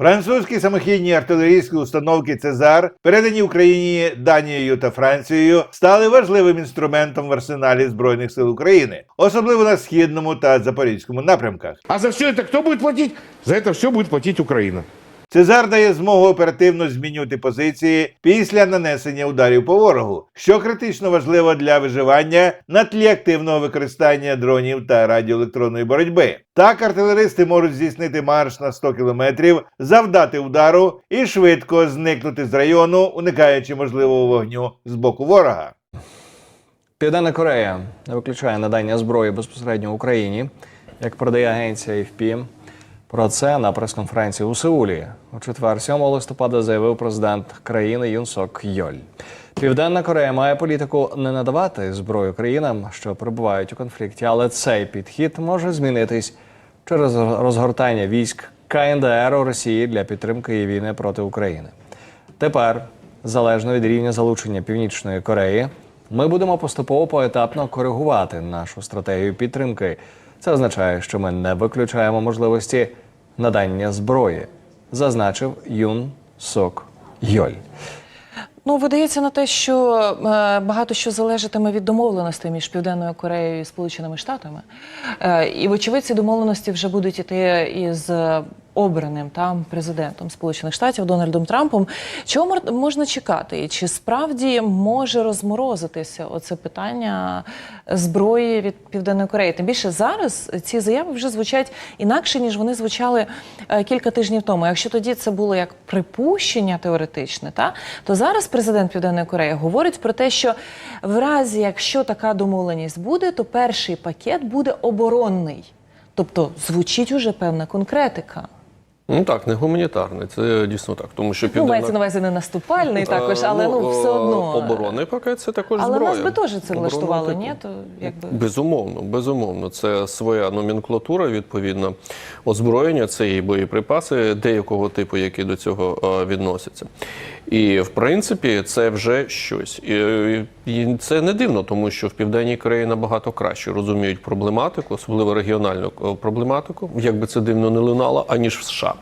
Французькі самохідні артилерійські установки Цезар, передані Україні Данією та Францією, стали важливим інструментом в арсеналі збройних сил України, особливо на східному та запорізькому напрямках. А за все це хто буде платити? За це все буде платить Украина. Цезар дає змогу оперативно змінювати позиції після нанесення ударів по ворогу, що критично важливо для виживання на тлі активного використання дронів та радіоелектронної боротьби. Так артилеристи можуть здійснити марш на 100 кілометрів, завдати удару і швидко зникнути з району, уникаючи можливого вогню з боку ворога. Південна Корея не виключає надання зброї безпосередньо Україні, як передає агенція AFP. Про це на прес-конференції у Сеулі у четвер 7 листопада заявив президент країни Юн Сок Йоль. Південна Корея має політику не надавати зброю країнам, що перебувають у конфлікті, але цей підхід може змінитись через розгортання військ КНДР у Росії для підтримки війни проти України. Тепер, залежно від рівня залучення Північної Кореї, ми будемо поступово поетапно коригувати нашу стратегію підтримки. Це означає, що ми не виключаємо можливості надання зброї, зазначив Юн Сок Йоль. Ну, видається на те, що е, багато що залежатиме від домовленостей між Південною Кореєю і Сполученими Штатами. Е, і, вочевидь, ці домовленості вже будуть іти із обраним там президентом Сполучених Штатів Дональдом Трампом. Чого можна чекати? І чи справді може розморозитися оце питання зброї від Південної Кореї? Тим більше зараз ці заяви вже звучать інакше, ніж вони звучали е, кілька тижнів тому. Якщо тоді це було як припущення теоретичне, та то зараз президент Південної Кореї говорить про те, що в разі, якщо така домовленість буде, то перший пакет буде оборонний. Тобто звучить уже певна конкретика. Ну так, не гуманітарний, це дійсно так. Тому що Ну, мається на увазі не наступальний також, Е, але ну, все одно. оборонний пакет це також Але зброя. нас би теж це влаштувало, ні? То якби Безумовно, безумовно, це своя номенклатура, відповідно, озброєння, це і боєприпаси деякого типу, які до цього е, відносяться. І в принципі, це вже щось. І, і це не дивно, тому що в Південній Кореї набагато краще розуміють проблематику, особливо регіональну е, проблематику, як би це дивно не лунало, аніж в США.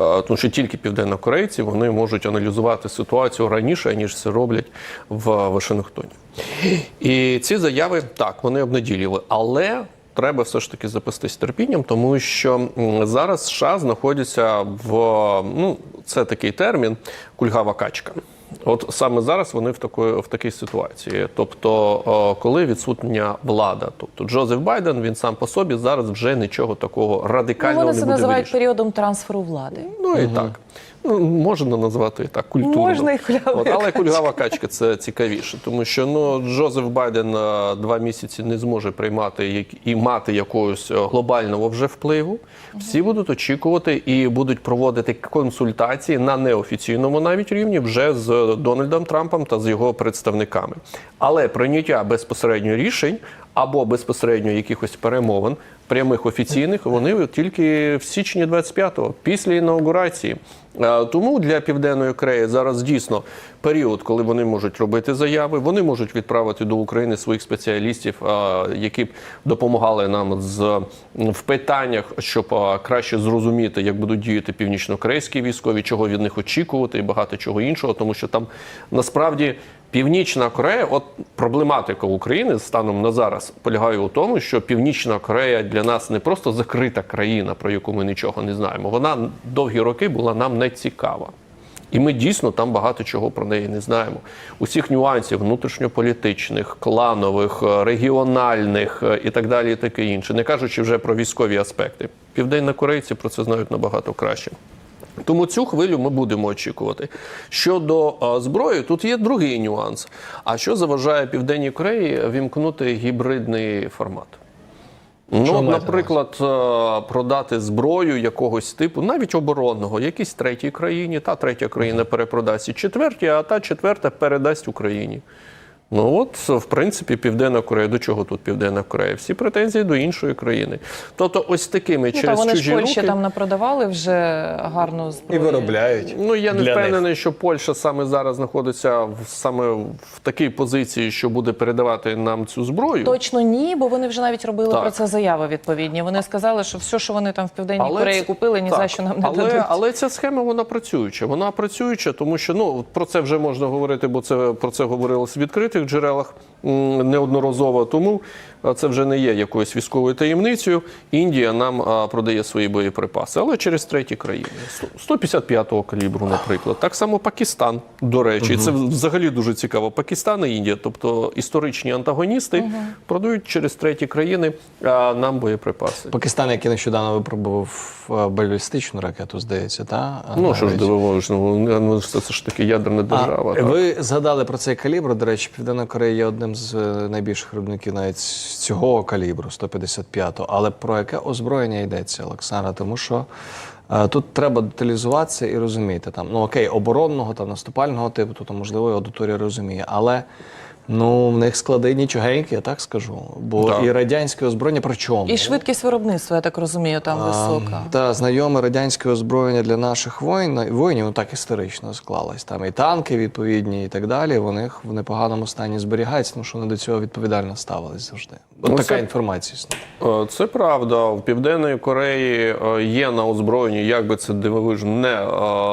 Е, Тому що тільки південнокорейці вони можуть аналізувати ситуацію раніше, ніж це роблять в Вашингтоні. І ці заяви так вони обнаділіли, але треба все ж таки запастись терпінням, тому що зараз США знаходяться в ну це такий термін кульгава качка. От саме зараз вони в такої в такій ситуації. Тобто, коли відсутня влада, тобто Джозеф Байден, він сам по собі зараз вже нічого такого ну, радикального вони не це буде називають вирішити. періодом трансферу влади. Ну і так. Ну, можна назвати і так культурно. Можна і кульгава От, але качка. кульгава качка це цікавіше, тому що ну Джозеф Байден е, два місяці не зможе приймати як- і мати якогось е, глобального вже впливу. Всі будуть очікувати і будуть проводити консультації на неофіційному навіть рівні вже з Дональдом Трампом та з його представниками. Але прийняття безпосередньо рішень або безпосередньо якихось перемовин. Прямих офіційних вони тільки в січні 25-го, після інаугурації. Е, Тому для Південної Кореї зараз дійсно період, коли вони можуть робити заяви, вони можуть відправити до України своїх спеціалістів, які б допомагали нам з в питаннях, щоб краще зрозуміти, як будуть діяти північно-корейські військові, чого від них очікувати, і багато чого іншого, тому що там насправді. Північна Корея, от проблематика України станом на зараз полягає у тому, що Північна Корея для нас не просто закрита країна, про яку ми нічого не знаємо. Вона довгі роки була нам не цікава. І ми дійсно там багато чого про неї не знаємо. Усіх нюансів внутрішньополітичних, кланових, е, регіональних е, і так далі, і таке інше, не кажучи вже про військові аспекти. Південнокорейці про це знають набагато краще. Тому цю хвилю ми будемо очікувати. Щодо е, зброї, тут є другий нюанс. А що заважає Південній Кореї вімкнути гібридний формат? Ну, наприклад, е, продати зброю якогось типу, навіть оборонного, якійсь третій країні, та третя країна перепродасть і четвертій, а та четверта передасть Україні. Ну от, в принципі, Південна Корея. До чого тут Південна Корея? Всі претензії до іншої країни. Тобто, ось такими Ну, та через вони ж чужі Польщі руки. там напродавали вже гарну І виробляють. Ну я не для впевнений, що Польща саме зараз знаходиться в саме в такій позиції, що буде передавати нам цю зброю. Точно ні, бо вони вже навіть робили Так. про це заяви відповідні. Вони сказали, що все, що вони там в південній Кореї це- купили, ні за що нам не але, дадуть. Але ця схема вона працююча. Вона працююча, тому що ну про це вже можна говорити, бо це про це говорилось в відкритих джерелах неодноразово. Тому це вже не є якоюсь військовою таємницею. Індія нам продає свої боєприпаси, але через треті країни. Сто- 155-го калібру, наприклад. Так само Пакистан, до речі, і це взагалі дуже цікаво. Пакистан і Індія, тобто історичні антагоністи, продають через треті країни а, нам боєприпаси. Пакистан, який нещодавно випробував балістичну ракету, здається, та Ну що ж дивовижно, ну, ну, це, це ж таки ядерна держава. А, так. ви згадали про цей калібр. До речі, Південна Корея є одним з е, найбільших виробників навіть цього калібру, 155-го. Але про яке озброєння йдеться, Олександра? Тому що е, тут треба деталізуватися і розуміти там. Ну окей, оборонного та наступального типу, то можливо аудиторія розуміє, але. Ну, в них склади нічогенькі, я так скажу. Бо Так. і радянське озброєння при чому? І швидкість виробництва, я так розумію, там висока. Та знайоме радянське озброєння для наших воїн, воїнів ну, так історично склалось. Там і танки відповідні, і так далі. Вони в непоганому стані зберігаються, тому що вони до цього відповідально ставились завжди. От Ну, така це- інформація існує. Е, Це правда. В Південної Кореї е, є на озброєнні, як би це дивовижно не е,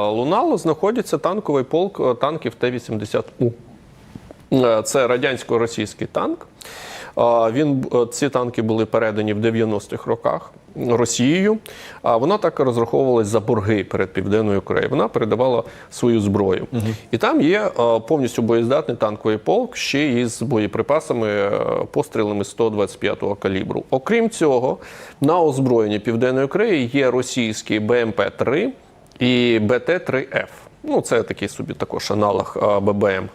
лунало, знаходиться танковий полк танків Т-80У. Е, Це радянсько-російський танк. Він, е, ці танки були передані в 90-х роках Росією. А вона так і розраховувалась за борги перед Південною Кореєю. Вона передавала свою зброю. І там є е, повністю боєздатний танковий полк ще із боєприпасами, пострілами 125-го калібру. Окрім цього, на озброєнні Південної Кореї є російські БМП-3 і БТ-3Ф. Ну, це такий собі також аналог ББМ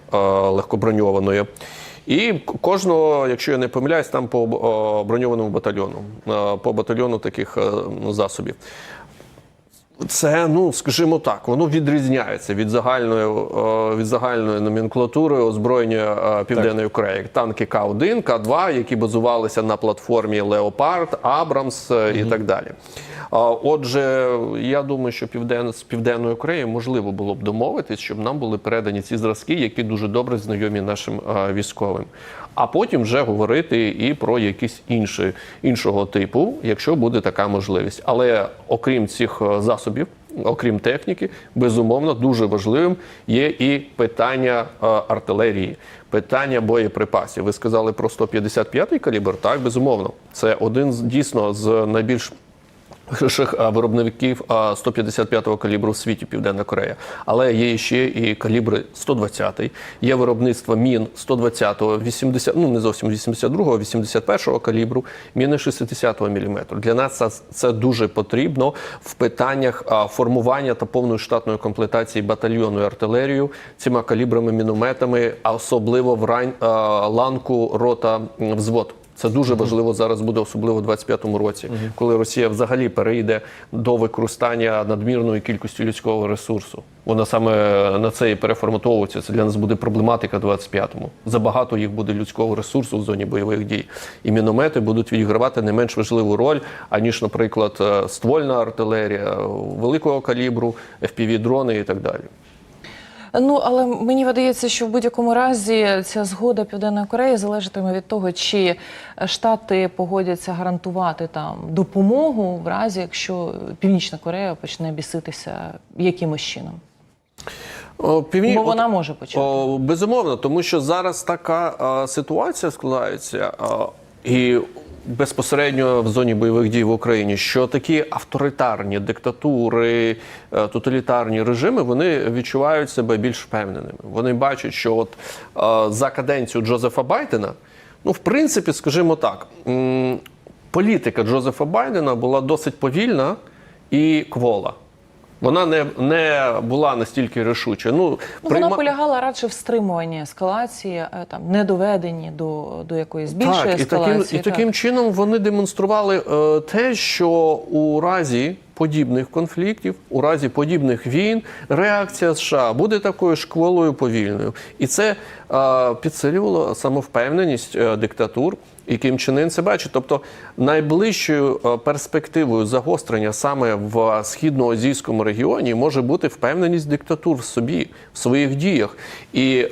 легкоброньованої. І кожного, якщо я не помиляюсь, там по броньованому батальйону, по батальйону таких е, засобів. Це, ну скажімо так, воно відрізняється від загальної від загальної номенклатури озброєння е, Південної Кореї. Танки К-1, К-2, які базувалися на платформі Леопард, Абрамс е, і так далі. Отже, я думаю, що півден, з Південною Кореєю можливо було б домовитись, щоб нам були передані ці зразки, які дуже добре знайомі нашим е, військовим. А потім вже говорити і про якісь інші іншого типу, якщо буде така можливість. Але окрім цих е, засобів, окрім техніки, безумовно, дуже важливим є і питання е, артилерії, питання боєприпасів. Ви сказали про 155-й калібр? Так, безумовно, це один з дійсно з найбільш виробників 155-го калібру в світі Південна Корея, але є ще і калібри 120-й, є виробництво мін 120-го, 80, ну не зовсім 82-го, 81-го калібру, міни 60-го мм. Для нас це, це дуже потрібно в питаннях формування та повної штатної комплектації батальйонною артилерією цими калібрами, мінометами, а особливо в рань, ланку рота взвод. Це дуже важливо зараз буде, особливо в 25-му році, коли Росія взагалі перейде до використання надмірної кількості людського ресурсу. Вона саме на це і переформатовується. Це для нас буде проблематика в 25-му. Забагато їх буде людського ресурсу в зоні бойових дій. І міномети будуть відігравати не менш важливу роль, аніж, наприклад, е, ствольна артилерія великого калібру, FPV-дрони і так далі. Ну але мені видається, що в будь-якому разі ця згода Південної Кореї залежатиме від того, чи Штати погодяться гарантувати там допомогу в разі, якщо Північна Корея почне біситися якимось чином. О, Півні... Бо вона може почати. О, безумовно, тому що зараз така а, ситуація складається. А, і безпосередньо в зоні бойових дій в Україні, що такі авторитарні диктатури, е, тоталітарні режими вони відчувають себе більш впевненими. Вони бачать, що от е, за каденцію Джозефа Байдена, ну в принципі, скажімо так, політика Джозефа Байдена була досить повільна і квола. Вона не, не була настільки рішуча. Ну, Ну, прийма- Вона полягала радше в стримуванні ескалації, е, там не доведенні до, до якоїсь більшої так, і таким, ескалації. і таким чином вони демонстрували е, те, що у разі подібних конфліктів, у разі подібних війн, реакція США буде такою ж кволою повільною. І це е, підсилювало самовпевненість е, диктатур. І Ким Чен Ын це бачить. Тобто найближчою е, перспективою загострення саме в східноазійському регіоні може бути впевненість диктатур в собі, в своїх діях. І е,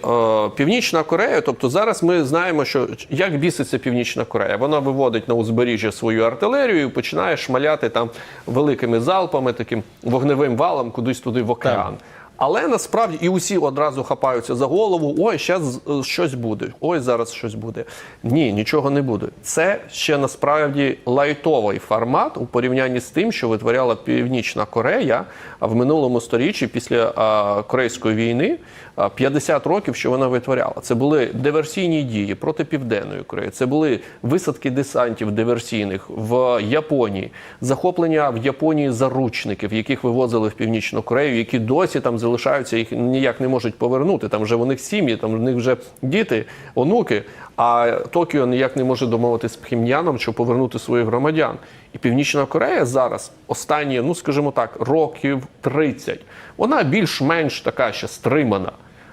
Північна Корея, тобто зараз ми знаємо, що як біситься Північна Корея. Вона виводить на узбережжя свою артилерію і починає шмаляти там великими залпами, таким вогневим валом кудись туди в океан. Але насправді і усі одразу хапаються за голову. Ой, зараз щось буде. Ой, зараз щось буде. Ні, нічого не буде. Це ще насправді лайтовий формат у порівнянні з тим, що витворяла Північна Корея в минулому сторіччі після а, Корейської війни. а, 50 років, що вона витворяла. Це були диверсійні дії проти Південної Кореї. Це були висадки десантів диверсійних в Японії, захоплення в Японії заручників, яких вивозили в Північну Корею, які досі там залишаються, їх ніяк не можуть повернути. Там вже у них сім'ї, там у них вже діти, онуки. А Токіо ніяк не може домовитися з Пхім'яном, щоб повернути своїх громадян. І Північна Корея зараз останні, ну скажімо так, років 30, вона більш-менш така ще стримана.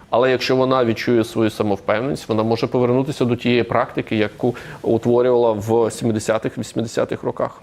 Але якщо вона відчує свою самовпевненість, вона може повернутися до тієї практики, яку утворювала в 70-х, 80-х роках.